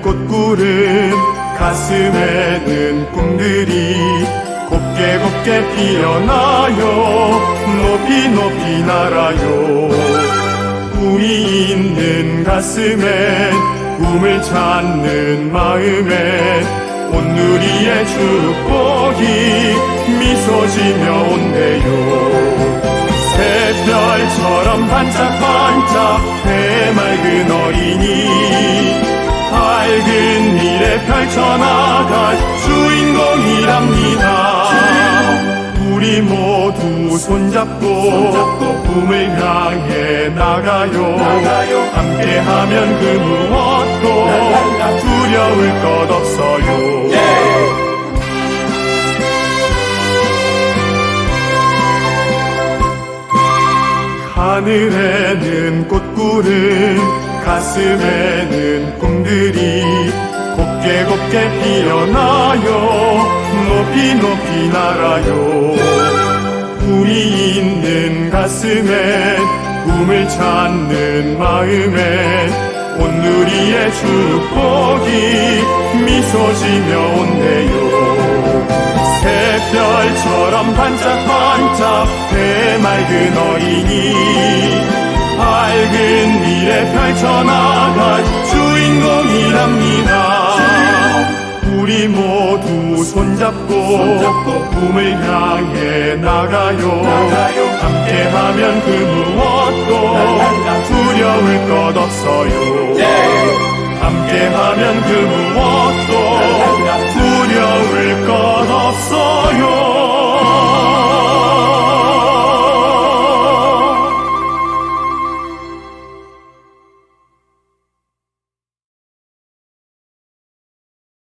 꽃구름 가슴에는 꿈들이 곱게 곱게 피어나요. 높이 높이 날아요. 꿈이 있는 가슴에 꿈을 찾는 마음에 온누리의 축복이 미소 지며 온대요. 새별처럼 반짝반짝 해맑은 어린이 펼쳐나갈 주인공이랍니다. 우리 모두 손잡고, 꿈을 향해 나가요, 함께하면 그 무엇도 두려울 것 없어요. 하늘에는 꽃구름 가슴에는 꿈들이 곱게 곱게 피어나요. 높이 높이 날아요. 꿈이 있는 가슴에 꿈을 찾는 마음에 온누리의 축복이 미소 지며 온대요. 새별처럼 반짝반짝 해맑은 어린이 밝은 미래 펼쳐나 모두 손잡고, 꿈을 향해 나가요, 함께하면 그 무엇도 두려울 것 없어요. 함께하면 그 무엇도 두려울 것 없어요